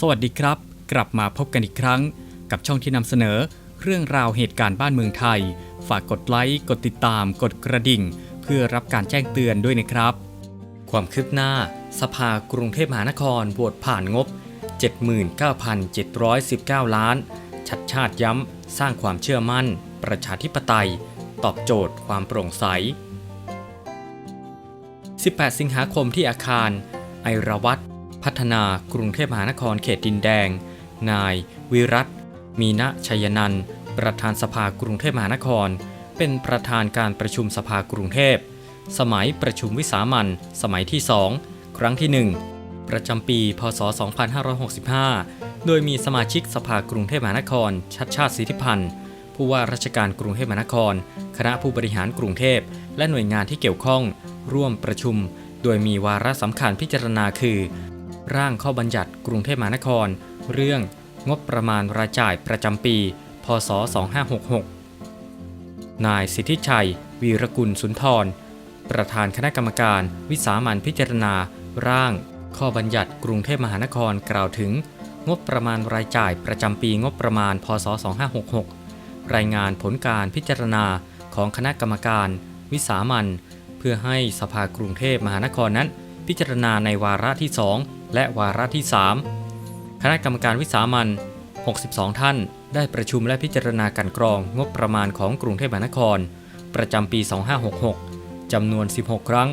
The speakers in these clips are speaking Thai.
สวัสดีครับ กลับมาพบกันอีกครั้ง กับช่องที่นำเสนอ เรื่องราวเหตุการณ์บ้านเมืองไทย ฝากกดไลค์กดติดตาม กดกระดิ่ง เพื่อรับการแจ้งเตือนด้วยนะครับ ความคืบหน้า สภากรุงเทพมหานครโหวตผ่านงบ 79,719 ล้าน ชัดชาติย้ำ สร้างความเชื่อมั่น ประชาธิปไตย ตอบโจทย์ความโปร่งใส 18 สิงหาคมที่อาคาร ไอรวัต พัฒนากรุงเทพมหานครเขตดินแดง นาย วิรัตมีณชัยนันท์ประธานสภากรุงเทพมหานคร เป็นประธานการประชุมสภากรุงเทพ สมัยประชุมวิสามันสมัยที่2ครั้งที่ 1 ประจำปี พศ 2565 โดยมีสมาชิกสภากรุงเทพมหานคร ชัดชาติสิทธิพันธ์ ผู้ว่าราชการกรุงเทพมหานคร คณะผู้บริหารกรุงเทพ และหน่วยงานที่เกี่ยวข้อง ร่วมประชุม โดยมีวาระสำคัญพิจารณาคือ ร่างข้อบัญญัติกรุงเทพมหานคร เรื่องงบประมาณรายจ่ายประจำปี พศ 2566 นายสิทธิชัย วีรกุลสุนทร ประธานคณะกรรมการวิสามันพิจารณา ร่าง ข้อบัญญัติกรุงเทพมหานครกล่าวถึง งบประมาณรายจ่ายประจำปีงบประมาณ พศ 2566 รายงานผลการพิจารณาของคณะกรรมการ วิสามันเพื่อให้สภากรุงเทพมหานครนั้น พิจารณาในวาระที่2 และวาระที่ 3 คณะกรรมการวิสามัน 62 ท่าน ได้ประชุมและพิจารณาการกรองงบประมาณของกรุงเทพมหานคร ประจำปี 2566 จำนวน 16 ครั้ง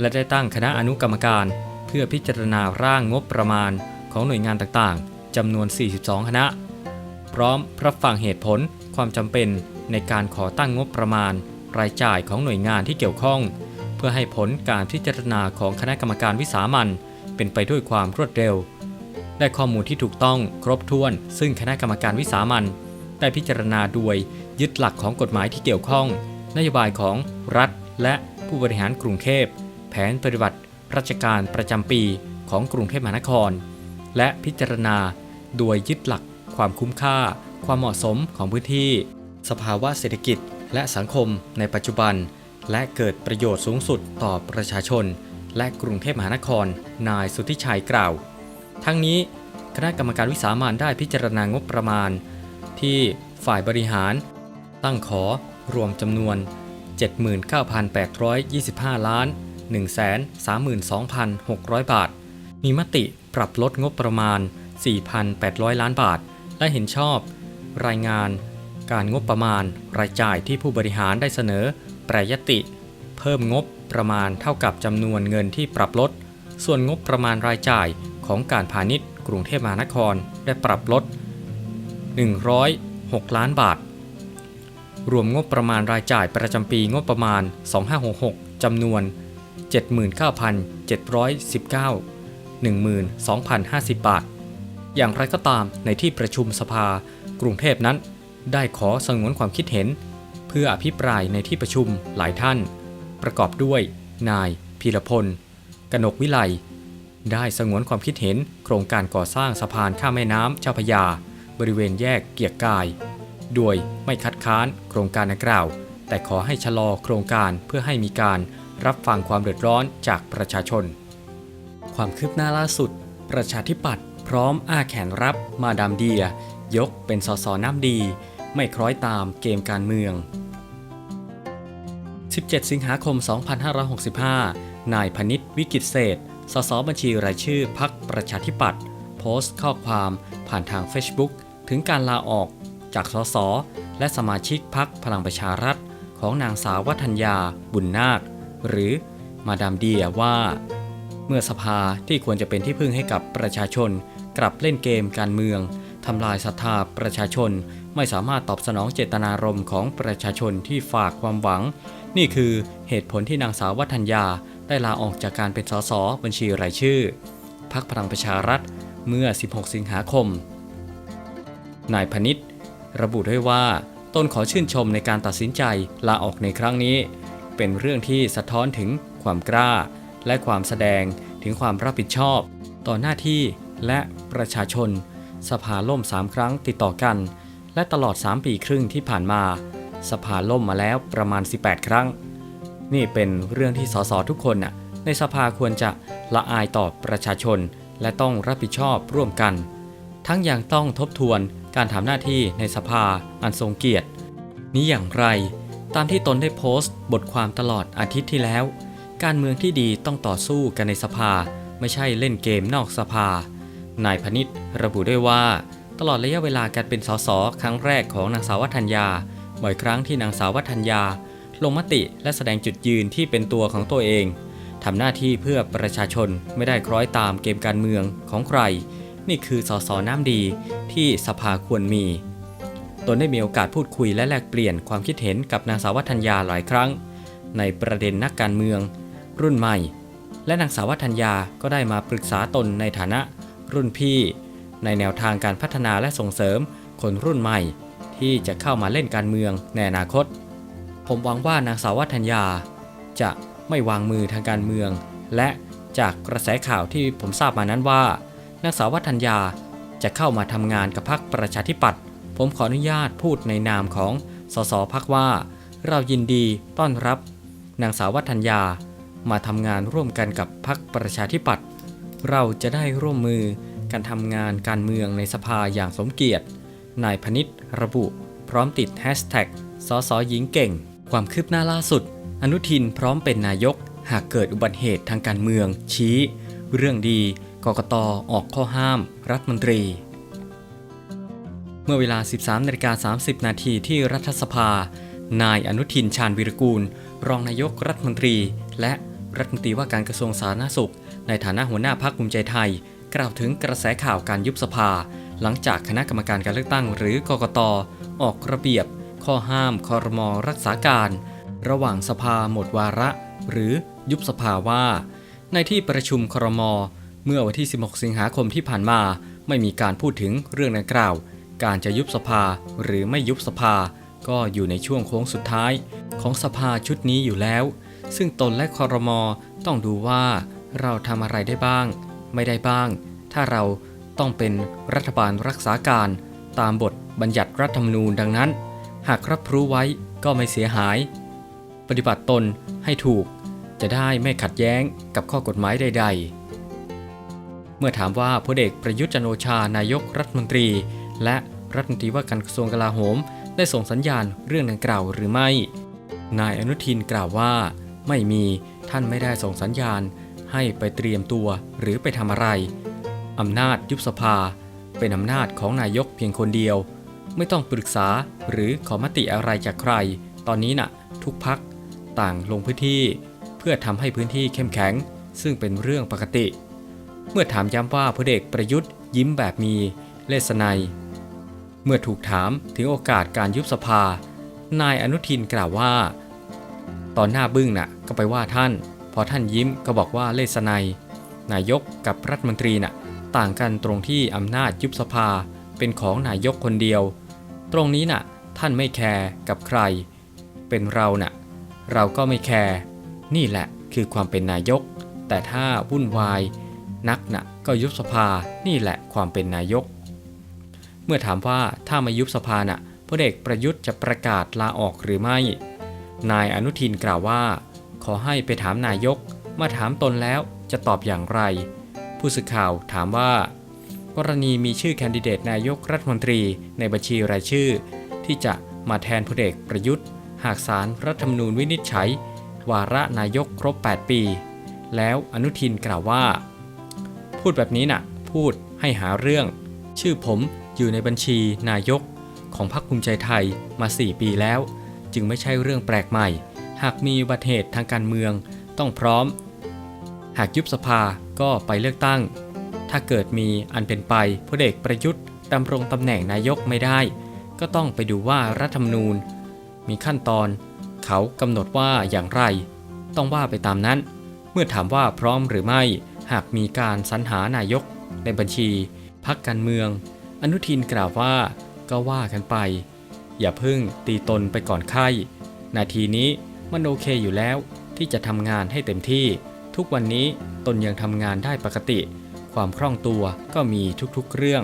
และได้ตั้งคณะอนุกรรมการ เพื่อพิจารณาร่างงบประมาณของหน่วยงานต่างๆ จำนวน 42 คณะ พร้อมรับฟังเหตุผลความจำเป็นในการขอตั้งงบประมาณ รายจ่ายของหน่วยงานที่เกี่ยวข้อง เพื่อให้ผลการพิจารณาของคณะกรรมการวิสามัน เป็นไปด้วยความรวดเร็ว ได้ข้อมูลที่ถูกต้องครบถ้วน ซึ่งคณะกรรมการวิสามันได้พิจารณาโดยยึดหลักของกฎหมายที่เกี่ยวข้อง นโยบายของรัฐ และผู้บริหารกรุงเทพแผนปฏิบัติราชการประจำปีของกรุงเทพมหานคร และพิจารณาโดยยึดหลักความคุ้มค่า ความเหมาะสมของพื้นที่ สภาวะเศรษฐกิจและสังคมในปัจจุบัน และเกิดประโยชน์สูงสุดต่อประชาชน และกรุงเทพมหานคร นายสุทธิชัยกล่าว ทั้งนี้คณะกรรมการวิสามันได้พิจารณางบประมาณ ที่ฝ่ายบริหาร ตั้งขอรวมจำนวน 79,825 ล้าน 132,600 บาท มีมติปรับลดงบประมาณ 4,800 ล้านบาท และเห็นชอบ รายงานการงบประมาณรายจ่ายที่ผู้บริหารได้เสนอแปรยติ เพิ่มงบ ประมาณเท่ากับจำนวนเงินที่ปรับลด ส่วนงบประมาณรายจ่ายของการพาณิชย์กรุงเทพมหานครได้ปรับลด 106 ล้านบาท รวมงบประมาณรายจ่ายประจำปีงบประมาณ 2566 จำนวน 79,719 12,050 บาท อย่างไรก็ตามในที่ประชุมสภากรุงเทพนั้น ได้ขอสงวนความคิดเห็น เพื่ออภิปรายในที่ประชุมหลายท่าน ประกอบด้วย นายพีรพล กนกวิไล ได้สงวนความคิดเห็นโครงการก่อสร้างสะพานข้ามแม่น้ำเจ้าพยา บริเวณแยกเกียรกาย โดยไม่คัดค้านโครงการดังกล่าว แต่ขอให้ชะลอโครงการเพื่อให้มีการรับฟังความเดือดร้อนจากประชาชน ความคืบหน้าล่าสุด ประชาธิปัตย์พร้อมอ้าแขนรับมาดามเดีย ยกเป็นสสน้ำดี ไม่คล้อยตามเกมการเมือง 17 สิงหาคม 2565 นายพนิษฐ์วิกิตเศษ สสบัญชีรายชื่อพักประชาธิปัตย์โพสต์ข้อความผ่านทาง Facebook ถึงการลาออกจากสสและสมาชิกพักพลังประชารัฐ ของนางสาววัฒนยา บุญนาค หรือมาดามเดียว่า เมื่อสภาที่ควรจะเป็นที่พึ่งให้กับประชาชน กลับเล่นเกมการเมืองทำลายศรัทธาประชาชน ไม่สามารถตอบสนองเจตนารมณ์ของประชาชนที่ฝากความหวัง นี่คือเหตุผลที่นางสาววัฒนยาได้ลาออกจากการเป็นสสบัญชีรายชื่อพักพลังประชารัฐเมื่อ 16 สิงหาคม นายพนิษระบุด้วยว่าตนขอชื่นชมในการตัดสินใจลาออกในครั้งนี้ เป็นเรื่องที่สะท้อนถึงความกล้า และความแสดงถึงความรับผิดชอบ ต่อหน้าที่และประชาชน สภาล่ม 3 ครั้งติดต่อกัน และตลอด 3 ปีครึ่งที่ผ่านมา สภาล่มมาแล้วประมาณ 18 ครั้ง นี่เป็นเรื่องที่สสทุกคนน่ะในสภาควรจะละอายต่อประชาชน และต้องรับผิดชอบร่วมกัน ทั้งยังต้องทบทวนการทำหน้าที่ในสภาอันทรงเกียรติ นี้อย่างไร ตามที่ตนได้โพสต์ บทความตลอดอาทิตย์ที่แล้ว การเมืองที่ดีต้องต่อสู้กันในสภา ไม่ใช่เล่นเกมนอกสภา นายพนิษฐ์ระบุด้วยว่า ตลอดระยะเวลาการเป็นสสครั้งแรกของนางสาววัฒนยา บ่อยครั้งที่นางสาววัฒนยา ลงมติและแสดงจุดยืนที่เป็นตัวของตัวเองทำหน้าที่เพื่อประชาชนไม่ได้คล้อยตามเกมการเมืองของใคร นี่คือสสน้ำดีที่สภาควรมี ตนได้มีโอกาสพูดคุยและแลกเปลี่ยนความคิดเห็นกับนางสาววัฒนยาหลายครั้ง ในประเด็นนักการเมือง รุ่นใหม่ และนางสาววัฒนยาก็ได้มาปรึกษาตนในฐานะรุ่นพี่ ในแนวทางการพัฒนาและส่งเสริมคนรุ่นใหม่ ที่จะเข้ามาเล่นการเมืองในอนาคต ผมหวังว่านางสาววัฒนยา จะไม่วางมือทางการเมือง และจากกระแสข่าวที่ผมทราบมานั้นว่านางสาววัฒนยาจะเข้ามาทำงานกับพรรคประชาธิปัตย์ผมขออนุญาตพูดในนามของสสพักว่า เรายินดีต้อนรับ นางสาววัฒนยามาทำงานร่วมกันกับพรรคประชาธิปัตย์เราจะได้ร่วมมือการทำงานการเมืองในสภาอย่างสมเกียรติ นายพนิษฐ์ระบุ พร้อมติดแฮชแท็กสสหญิงเก่ง ความคืบหน้าล่าสุด อนุทินพร้อมเป็นนายก หากเกิดอุบัติเหตุทางการเมือง ชี้ เรื่องดีกกตออกข้อห้าม รัฐมนตรี เมื่อเวลา 13นาฬิกา30 นาทีที่รัฐสภา นายอนุทินชาญวิรกูล รองนายกรัฐมนตรี และรัฐมนตรีว่าการกระทรวงสาธารณสุข ในฐานะหัวหน้าพรรคภูมิใจไทย กล่าวถึงกระแสข่าวการยุบสภา หลังจากคณะกรรมการการเลือกตั้งหรือกกตออกระเบียบ ข้อห้ามคอรมอรักษาการ ระหว่างสภาหมดวาระ หรือยุบสภาว่า ในที่ประชุมครมเมื่อวันที่ 16 สิงหาคมที่ผ่านมา ไม่มีการพูดถึงเรื่องดังกล่าว การจะยุบสภาหรือไม่ยุบสภา ก็อยู่ในช่วงโค้งสุดท้าย ของสภาชุดนี้อยู่แล้ว ซึ่งตนและคอรมอต้องดูว่า เราทำอะไรได้บ้าง ไม่ได้บ้าง ถ้าเรา ต้องเป็นรัฐบาลรักษาการตามบทบัญญัติรัฐธรรมนูญดังนั้น หากรับรู้ไว้ก็ไม่เสียหาย ปฏิบัติตนให้ถูกจะได้ไม่ขัดแย้งกับข้อกฎหมายใด ๆ เมื่อถามว่าพลเอกประยุทธ์จันโอชานายกรัฐมนตรี และรัฐมนตรีว่าการกระทรวงกลาโหม ได้ส่งสัญญาณเรื่องดังกล่าวหรือไม่ นายอนุทินกล่าวว่า ไม่มีท่านไม่ได้ส่งสัญญาณ ให้ไปเตรียมตัวหรือไปทำอะไร อำนาจยุบสภา เป็นอำนาจของนายกเพียงคนเดียว ไม่ต้องปรึกษาหรือขอมติอะไรจากใคร ตอนนี้น่ะ ทุกพักต่างลงพื้นที่ เพื่อทำให้พื้นที่เข้มแข็ง ซึ่งเป็นเรื่องปกติ เมื่อถามย้ำว่าพลเอกประยุทธ์ยิ้มแบบมีเลสไนยเมื่อถูกถามถึงโอกาสการยุบสภา นายอนุทินกล่าวว่า ตอนหน้าบึ้งน่ะก็ไปว่าท่าน พอท่านยิ้มก็บอกว่าเลสไนยนายกกับรัฐมนตรีน่ะ ต่างกันตรงที่อำนาจยุบสภาเป็นของนายกคนเดียว ตรงนี้น่ะ ท่านไม่แคร์กับใคร เป็นเราน่ะ เราก็ไม่แคร์นี่แหละคือความเป็นนายก แต่ถ้าวุ่นวาย นักน่ะก็ยุบสภานี่แหละความเป็นนายก เมื่อถามว่าถ้ามายุบสภาน่ะพลเอกประยุทธ์จะประกาศลาออกหรือไม่ นายอนุทินกล่าวว่า ขอให้ไปถามนายก มาถามตนแล้วจะตอบอย่างไร ผู้สื่อข่าวถามว่า กรณีมีชื่อแคนดิเดตนายกรัฐมนตรีในบัญชีรายชื่อ ที่จะมาแทนพลเอกประยุทธ์ หากสารรัฐธรรมนูญวินิจฉัย วาระนายกครบ 8 ปี แล้วอนุทินกล่าวว่า พูดแบบนี้น่ะ พูดให้หาเรื่อง ชื่อผมอยู่ในบัญชีนายกของพรรคภูมิใจไทยมา 4 ปีแล้ว จึงไม่ใช่เรื่องแปลกใหม่ หากมีอุบัติเหตุทางการเมืองต้องพร้อม หากยุบสภาก็ไปเลือกตั้ง ถ้าเกิดมีอันเป็นไปพลเอกประยุทธ์ดำรงตำแหน่งนายกไม่ได้ ก็ต้องไปดูว่ารัฐธรรมนูญ มีขั้นตอน เขากำหนดว่าอย่างไร ต้องว่าไปตามนั้น เมื่อถามว่าพร้อมหรือไม่หากมีการสรรหานายกในบัญชี พักการเมือง อนุทินกล่าวว่าก็ว่ากันไป อย่าเพิ่งตีตนไปก่อนไข้ นาทีนี้มันโอเคอยู่แล้วที่จะทำงานให้เต็มที่ ทุกวันนี้ตนยังทำงานได้ปกติ ความคล่องตัวก็มีทุกๆเรื่อง